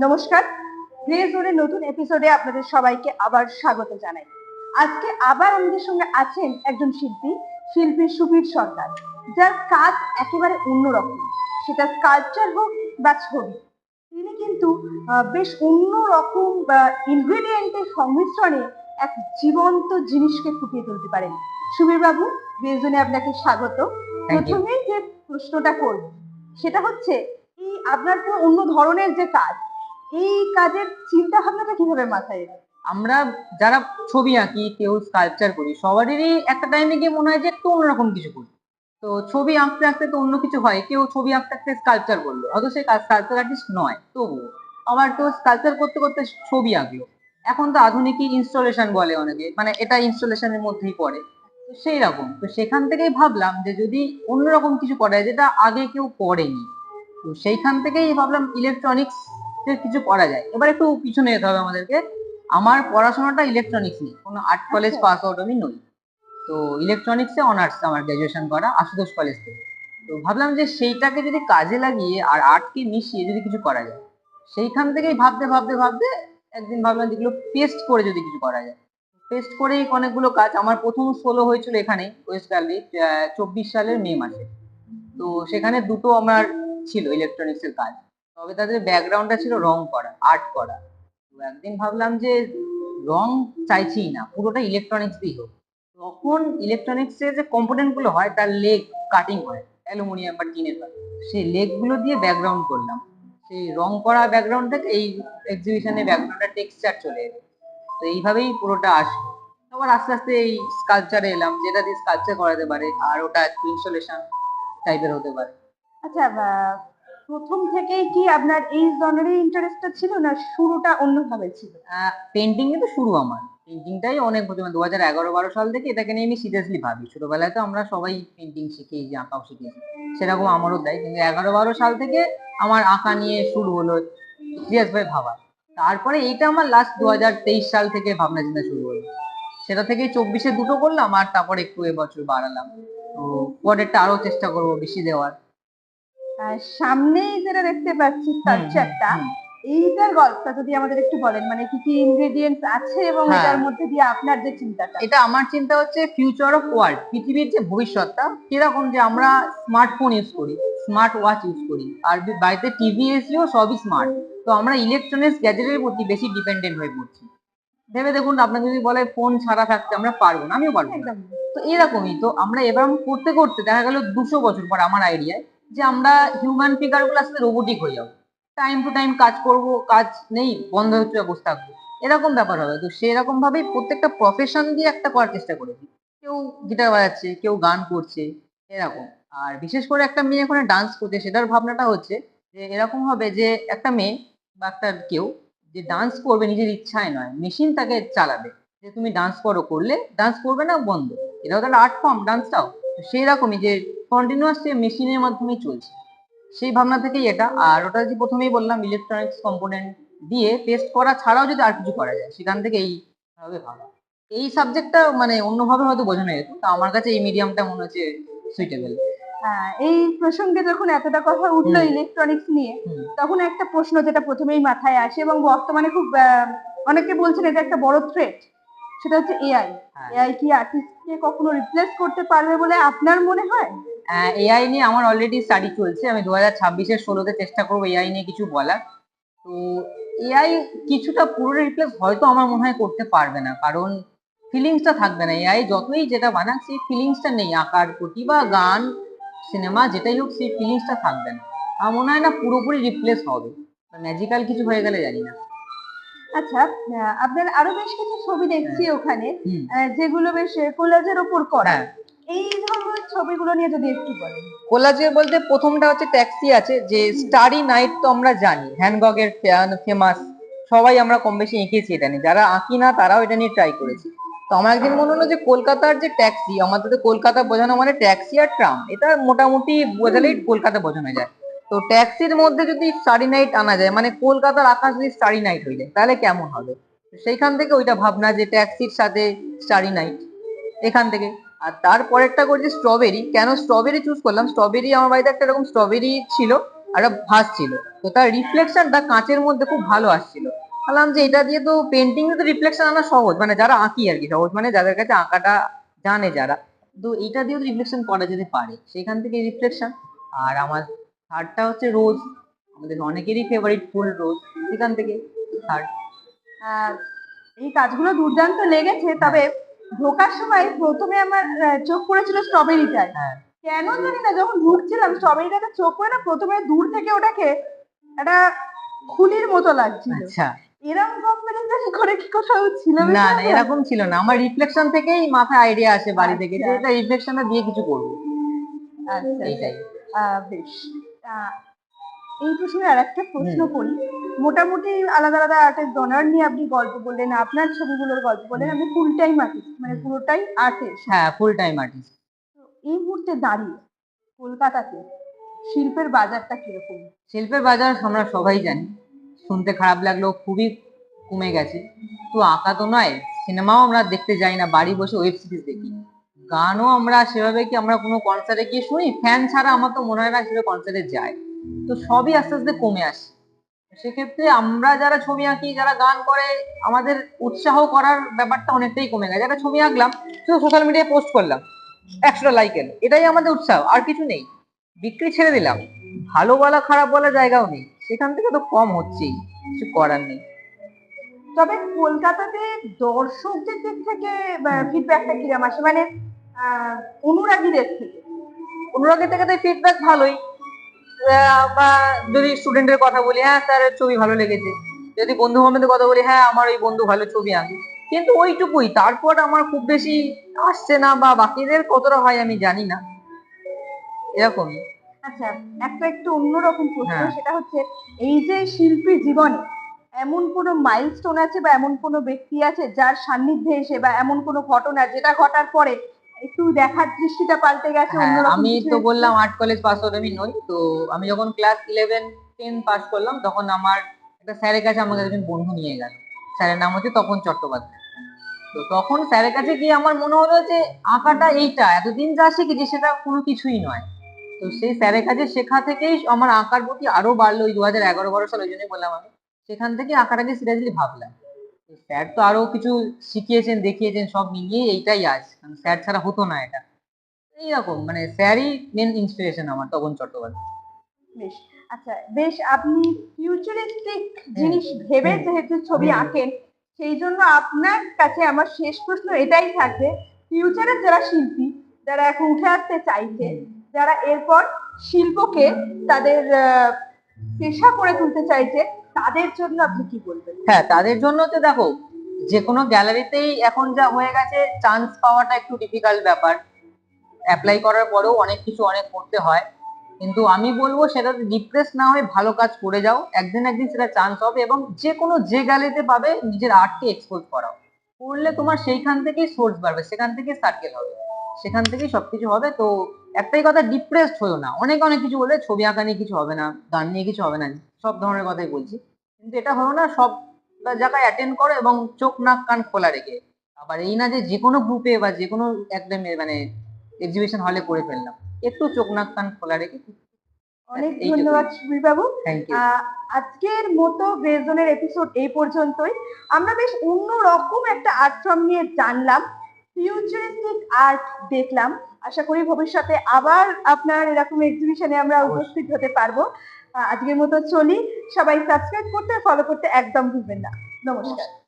নমস্কার। গ্রে জোনের নতুন এপিসোডে আপনাদের সবাইকে আবার স্বাগত জানাই। আজকে আবার আমাদের সঙ্গে আছেন একজন শিল্পী শিল্পী সুবীর সরকার যার কাজ একেবারে অন্যরকম। সেটা স্কাল্পচার হোক বা ছবি তিনি কিন্তু বেশ অন্যরকম ইনগ্রেডিয়েন্টের সংমিশ্রণে এক জীবন্ত জিনিসকে ফুটিয়ে তুলতে পারেন। সুবীর বাবু গ্রে জোনে আপনাকে স্বাগত। প্রথমেই যে প্রশ্নটা করব সেটা হচ্ছে এই আপনার তো অন্য ধরনের যে কাজ এই কাজের চিন্তা ভাবনাটা কীভাবে মাথায় এলো? আমরা যারা ছবি আঁকি, কেউ স্কাল্পচার করি, সবারই একটা টাইমে গিয়ে মনে হয় যে একটু অন্যরকম কিছু করি। তো ছবি আঁকতে আঁকতে তো অন্য কিছু হয়, কেউ ছবি আঁকতে আঁকতে স্কাল্পচার করল। হয়তো সে স্কাল্পচার আর্টিস্ট নয়, তবুও। আবার কেউ স্কাল্পচার করতে করতে ছবি আঁকলো। এখন তো আধুনিক ইনস্টলেশন বলে অনেকে মানে এটা ইনস্টলেশনের মধ্যেই পড়ে। তো সেই রকম। তো সেখান থেকেই ভাবলাম যে যদি অন্যরকম কিছু করা যেটা আগে কেউ করেনি, তো সেইখান থেকেই ভাবলাম ইলেকট্রনিক্স কিছু করা যায়। এবার একটু পিছনে যেতে হবে আমাদেরকে। আমার পড়াশোনাটা ইলেকট্রনিক্স নিয়ে। কোনো আর্ট কলেজ। পাস আউট আমি নই। তো ইলেকট্রনিক্সে অনার্স আমার গ্র্যাজুয়েশন করা আশুতোষ কলেজ থেকে। তো ভাবলাম যে সেইটাকে যদি কাজে লাগিয়ে আর আর্টকে মিশিয়ে যদি কিছু করা যায় সেইখান থেকেই ভাবতে ভাবতে ভাবতে একদিন ভাবলাম যেগুলো পেস্ট করে যদি কিছু করা যায়। পেস্ট করেই অনেকগুলো কাজ। আমার প্রথম সোলো হয়েছিল এখানে ওয়েস্ট গ্যালারি চব্বিশ সালের মে মাসে। তো সেখানে দুটো আমার ছিল ইলেকট্রনিক্সের কাজ। তবে তাদের ব্যাকগ্রাউন্ডটা ছিল রং করা আর্ট করা। তো একদিন ভাবলাম যে রং চাইছি না, পুরোটা ইলেকট্রনিক্স দিয়ে হোক। তখন ইলেকট্রনিক্সে যে কম্পোনেন্টগুলো হয়, তার লেগ কাটিং হয়, অ্যালুমিনিয়াম বা টিনের হয় সেই লেগগুলো দিয়ে ব্যাকগ্রাউন্ড করলাম। সেই রং করা ব্যাকগ্রাউন্ড থেকে এই এক্সিবিশনে ব্যাকগ্রাউন্ডটা টেক্সচার চলে এলো। তো এইভাবেই পুরোটা আসবে আবার আস্তে আস্তে এই স্কালচারে এলাম, যেটা দিয়ে স্কালচার করাতে পারে, আর ওটা ইনস্টলেশন টাইপের হতে পারে। আচ্ছা প্রথম থেকেই কি আপনার এই জনেরই ইন্টারেস্টটা ছিল না শুরুটা অন্যভাবে ছিল? পেন্টিং এ তো শুরু আমার। পেন্টিংটাই অনেক প্রথমে দু হাজার এগারো বারো সাল থেকে এটাকে নিয়ে আমি সিরিয়াসলি ভাবি। ছোটবেলায় তো আমরা সবাই পেন্টিং যে আঁকাও শিখেছি। সেরকম আমারও দেয় কিন্তু এগারো বারো সাল থেকে আমার আঁকা নিয়ে শুরু হলো সিরিয়াস ভাবে। ভাবা তারপরে এইটা আমার লাস্ট দু হাজার তেইশ সাল থেকে ভাবনা চিন্তা শুরু হলো। সেটা থেকে চব্বিশে দুটো করলাম আর তারপর একটু এবছর বাড়ালাম। তো পরেরটা আরও চেষ্টা করব বেশি দেওয়ার। সামনেই যেটা দেখতে পাচ্ছি হুম, এইটার গল্পটা যদি আমাদের একটু বলেন মানে কি কি ইনগ্রেডিয়েন্টস আছে এবং হ্যাঁ। এটার মধ্যে দিয়ে আপনার যে চিন্তাটা? এটা আমার চিন্তা হচ্ছে ফিউচার অফ ওয়ার্ল্ড পৃথিবীর যে ভবিষ্যৎটা কীরকম যে আমরা স্মার্টফোন ইউজ করি স্মার্ট ওয়াচ ইউজ করি আর বাড়িতে টিভি এসিও সবই স্মার্ট তো আমরা ইলেকট্রনিক্স গ্যাজেটের প্রতি বেশি ডিপেন্ডেন্ট হয়ে পড়ছি। ভেবে দেখুন আপনাকে যদি বলে ফোন ছাড়া থাকতে আমরা পারব না আমিও পারব তো এরকমই তো আমরা এবার করতে করতে দেখা গেল দুশো বছর পর আমার আইডিয়ায় যে আমরা হিউম্যান ফিগারগুলো আসলে রোবোটিক হয়ে যাব। টাইম টু টাইম কাজ করব, কাজ নেই, বন্ধ হচ্ছে বসে থাকব। এরকম ব্যাপার হবে। তো সেরকম ভাবেই প্রত্যেকটা প্রফেশন দিয়ে একটা করার চেষ্টা করেছি। কেউ গিটার বাজাচ্ছে, কেউ গান করছে, এরকম। আর বিশেষ করে একটা মেয়ে এখানে ডান্স করছে, সেটার ভাবনাটা হচ্ছে যে এরকম হবে যে একটা মেয়ে বা একটা কেউ যে ডান্স করবে নিজের ইচ্ছায় নয় মেশিন তাকে চালাবে। যে তুমি ডান্স করো, করলে ডান্স করবে না, বন্ধ। এটাও তাহলে আর্ট ফর্ম ডান্সটাও সেই রকমই যে কন্টিনিউয়াস সে মেশিনের মাধ্যমেই চলছে। সেই ভাবনা থেকেই এটা। আর ওটা যে প্রথমেই বললাম ইলেকট্রনিক্স কম্পোনেন্ট দিয়ে টেস্ট করা ছাড়াও যদি আর কিছু করা যায় সেখান থেকে এইভাবে ভাবা এই সাবজেক্টটা মানে অন্যভাবে হয়তো বোঝানো যেত তো আমার কাছে এই মিডিয়ামটা মনে হচ্ছে সুইটেবল হ্যাঁ, এই প্রসঙ্গে যখন এতটা কথা উঠল ইলেকট্রনিক্স নিয়ে তখন একটা প্রশ্ন যেটা প্রথমেই মাথায় আসে এবং বর্তমানে খুব অনেকে বলছেন এটা একটা বড় থ্রেট সেটা হচ্ছে এআই হ্যাঁ। এআই কি আর্টিস্টকে কখনো রিপ্লেস করতে পারবে বলে আপনার মনে হয়? এআই নিয়ে আমার অলরেডি স্টাডি চলছে। আমি দু হাজার ছাব্বিশের ষোলোতে চেষ্টা করব এআই নিয়ে কিছু বলার। তো এআই কিছুটা পুরো রিপ্লেস হয়তো আমার মনে হয় করতে পারবে না। কারণ ফিলিংসটা থাকবে না। এআই যতই যেটা বানাক সেই ফিলিংসটা নেই। আঁকার প্রতি বা গান সিনেমা যেটাই হোক সেই ফিলিংসটা থাকবে না। আমার মনে হয় না পুরোপুরি রিপ্লেস হবে। ম্যাজিক্যাল কিছু হয়ে গেলে জানি না। আচ্ছা আপনার আরও বেশ কিছু ছবি দেখছি ওখানে যেগুলো বেশ কোলাজের ওপর করা। হ্যাঁ। এই ধরনের ছবিগুলো নিয়ে যদি একটু বলেন। কোলাজে বলতে প্রথমটা হচ্ছে ট্যাক্সি আছে যে স্টারি নাইট তো আমরা জানি হ্যানগগের ফেমাস সবাই আমরা কম বেশি এঁকেছি এটা নিয়ে। যারা আঁকি না তারাও এটা নিয়ে ট্রাই করেছি। তো আমার একদিন মনে হলো যে কলকাতার যে ট্যাক্সি আমাদের তো কলকাতা বোঝানো মানে ট্যাক্সি আর ট্রাম এটা মোটামুটি বোঝালেই কলকাতা বোঝানো যায়। তো ট্যাক্সির মধ্যে যদি স্টারি নাইট আনা যায় মানে কলকাতার আকাশ যদি স্টারি নাইট হয়ে যায় তাহলে কেমন হবে? সেইখান থেকে ওইটা ভাবনা যে ট্যাক্সির সাথে স্টারি নাইট এখান থেকে। আর তারপরেরটা করছি স্ট্রবেরি কেন স্ট্রবেরি চুজ করলাম? স্ট্রবেরি আমার বাড়িতে একটা এরকম স্ট্রবেরি ছিল একটা ভাসছিল তো তার রিফ্লেকশনটা কাঁচের মধ্যে খুব ভালো আসছিল। ভাবলাম যে এটা দিয়ে তো পেন্টিং তো রিফ্লেকশন আনা সহজ মানে যারা আঁকি আর কি সহজ মানে যাদের কাছে আঁকাটা জানে যারা। তো এটা দিয়েও রিফ্লেকশন করা যেতে পারে সেখান থেকে রিফ্লেকশন আর আমার থার্ডটা হচ্ছে রোজ আমাদের অনেকেরই ফেভারিট ফুল রোজ সেখান থেকে থার্ড এই কাজগুলো দুর্দান্ত লেগেছে তবে ঢোকার সময় প্রথমে আমার চোখ পড়েছিল স্ট্রবেরিটায় হ্যাঁ। কেন জানি না যখন ঢুকছিলাম স্ট্রবেরিটাতে চোখ পড়ে না প্রথমে দূর থেকে ওটাকে একটা খুলির মতো লাগছিল। আচ্ছা। এরকম কম্বিনেশন করে কি কোথাও ছিল না না এরকম ছিল না। আমার রিফ্লেকশন থেকেই মাথায় আইডিয়া আসে বাড়ি থেকে যে আচ্ছা। এটা রিফ্লেকশনটা দিয়ে কিছু করব। আচ্ছা। এইটাই। আহ, বেশ। এই প্রশ্নে আর একটা প্রশ্ন করি। মোটামুটি আলাদা আলাদা আর্টের ডোনার নিয়ে আপনি গল্প বললেন আপনার ছবিগুলোর গল্প বললেন আপনি ফুল টাইম আর্টিস্ট মানে পুরোটাই আর্টের হ্যাঁ ফুল টাইম আর্টিস্ট এই মুহূর্তে দাঁড়িয়ে কলকাতাতে শিল্পের বাজারটা কীরকম? শিল্পের বাজার আমরা সবাই জানি। শুনতে খারাপ লাগলেও খুবই কমে গেছে। তো আঁকা তো নয় সিনেমাও আমরা দেখতে যাই না বাড়ি বসে ওয়েব সিরিজ দেখি। গানও আমরা সেভাবে কি আমরা কোনো কনসার্টে গিয়ে শুনি? ফ্যান ছাড়া আমার তো মনে হয় না সেভাবে কনসার্টে যায়। তো সবই আস্তে আস্তে কমে আসে। সেক্ষেত্রে আমরা যারা ছবি আঁকি, যারা গান করে, আমাদের উৎসাহ করার ব্যাপারটা অনেকটাই কমে গেছে। একটা ছবি আঁকলাম, শুধু সোশ্যাল মিডিয়ায় পোস্ট করলাম, একশোটা লাইক এলো। এটাই আমাদের উৎসাহ, আর কিছু নেই। বিক্রি ছেড়ে দিলাম। ভালো বলা, খারাপ বলা জায়গাও নেই। সেখান থেকে তো কম হচ্ছেই, কিছু করার নেই। তবে কলকাতাতে দর্শকদের দিক থেকে ফিডব্যাকটা কীরকম আসে? মানে অনুরাগীদের থেকে। অনুরাগের থেকে তো ফিডব্যাক ভালোই। বা যদি স্টুডেন্টের কথা বলি হ্যাঁ তার ছবি ভালো লেগেছে। যদি বন্ধু বান্ধবের কথা বলি হ্যাঁ আমার ওই বন্ধু ভালো ছবি আঁকে কিন্তু ওইটুকুই তারপর আমার খুব বেশি আসছে না বা বাকিদের কতটা হয় আমি জানি না। এরকমই। আচ্ছা একটা একটু অন্যরকম প্রশ্ন হ্যাঁ। সেটা হচ্ছে এই যে শিল্পী জীবনে এমন কোনো মাইলস্টোন আছে বা এমন কোনো ব্যক্তি আছে যার সান্নিধ্যে এসে বা এমন কোনো ঘটনা যেটা ঘটার পরে একটু দেখার দৃষ্টিটা পাল্টে গেছে হ্যাঁ আমি তো? বললাম আর্ট কলেজ পাস আউট আমি নই তো আমি যখন ক্লাস ইলেভেন টেন পাস করলাম তখন আমার একটা স্যারের কাছে আমাকে একজন বন্ধু নিয়ে গেল। স্যারের নাম হচ্ছে তখন চট্টোপাধ্যায়। তো তখন স্যারের কাছে গিয়ে আমার মনে হলো যে আঁকাটা এইটা এতদিন যা শিখি যে সেটা কোনো কিছুই নয়। তো সেই স্যারের কাছে শেখা থেকেই আমার আঁকার প্রতি আরও বাড়লো ওই দু হাজার এগারো বারো সাল ওই জন্যই বললাম আমি। সেখান থেকে আঁকাটাকে সিরিয়াসলি ভাবলাম। স্যার তো আরও কিছু শিখিয়েছেন দেখিয়েছেন সব মিলিয়ে এইটাই আজ। কারণ স্যার ছাড়া হতো না এটা। এইরকম মানে স্যারই মেন ইন্সপিরেশন আমার তপন চট্টোপাধ্যায়। বেশ আচ্ছা বেশ আপনি ফিউচারিস্টিক জিনিস ভেবে যেহেতু ছবি আঁকেন সেই জন্য আপনার কাছে আমার শেষ প্রশ্ন এটাই থাকবে। ফিউচারের যারা শিল্পী যারা এখন উঠে আসতে চাইছে যারা এরপর শিল্পকে তাদের পেশা করে তুলতে চাইছে তাদের জন্য আপনি কি বলবেন? হ্যাঁ তাদের জন্য তো দেখো যে কোনো গ্যালারিতেই এখন যা হয়ে গেছে চান্স পাওয়াটা একটু ডিফিকাল্ট ব্যাপার। অ্যাপ্লাই করার পরেও অনেক কিছু অনেক করতে হয়। কিন্তু আমি বলব সেটাতে ডিপ্রেস না হয়ে ভালো কাজ করে যাও, একদিন একদিন সেটা চান্স হবে এবং যে কোনো যে গ্যালারিতে পাবে, নিজের আর্টকে এক্সপোজ করাও। করলে তোমার সেইখান থেকেই সোর্স বাড়বে, সেখান থেকেই সার্কেল হবে। সেখান থেকেই সবকিছু হবে, তো একটাই কথা ডিপ্রেসড হয়েও না। অনেক অনেক কিছু বলে ছবি আঁকা নিয়ে কিছু হবে না গান নিয়ে কিছু হবে না সব ধরনের কথাই বলছি। কিন্তু এটা হলো না সব জায়গায় অ্যাটেন্ড করো এবং চোখ নাক কান খোলা রেখে। আবার এই না যে যে কোনো গ্রুপে বা যে কোনো একটা মানে এক্সিবিশন হলে করে ফেললাম। একটু চোখ নাক কান খোলা রেখে অনেক ধন্যবাদ সুবীর বাবু আজকের মতো গ্রেজনের এপিসোড এই পর্যন্তই। আমরা বেশ অন্য রকম একটা আর্ট ফর্ম নিয়ে জানলাম ফিউচারিস্টিক আর্ট দেখলাম। আশা করি ভবিষ্যতে আবার আপনার এরকম এক্সিবিশনে আমরা উপস্থিত হতে পারব। আজকের মতো চলি। সবাই সাবস্ক্রাইব করতে ফলো করতে একদম ভুলবেন না। নমস্কার।